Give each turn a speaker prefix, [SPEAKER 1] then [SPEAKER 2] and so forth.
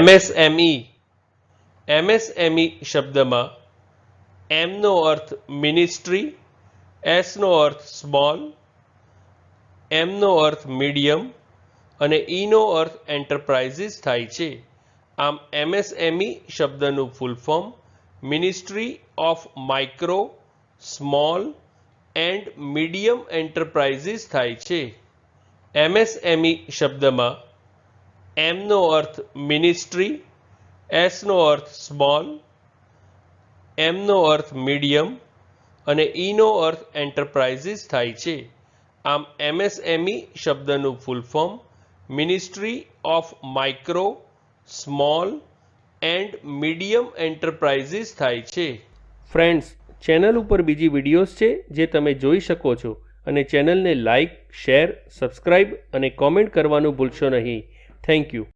[SPEAKER 1] MSME MSME શબ્દમાં એમનો અર્થ ministry એસનો અર્થ small એમનો અર્થ મીડિયમ અને ઈનો અર્થ એન્ટરપ્રાઇઝીસ થાય છે. આમ એમએસએમઈ શબ્દનું full form ministry of micro small and medium enterprises થાય છે. એમએસએમઈ શબ્દમાં એમનો અર્થ મિનિસ્ટ્રી, એસનો અર્થ સ્મોલ, એમનો અર્થ મીડિયમ અને ઈનો અર્થ એન્ટરપ્રાઇઝીસ થાય છે. આમ એમએસએમઈ શબ્દનું full form ministry of micro, small and medium enterprises થાય છે. ફ્રેન્ડ્સ, ચેનલ ઉપર બીજી વિડીયોઝ છે જે તમે જોઈ શકો છો અને ચેનલને લાઇક, શેર, સબસ્ક્રાઇબ અને કોમેન્ટ કરવાનું ભૂલશો નહીં. Thank you.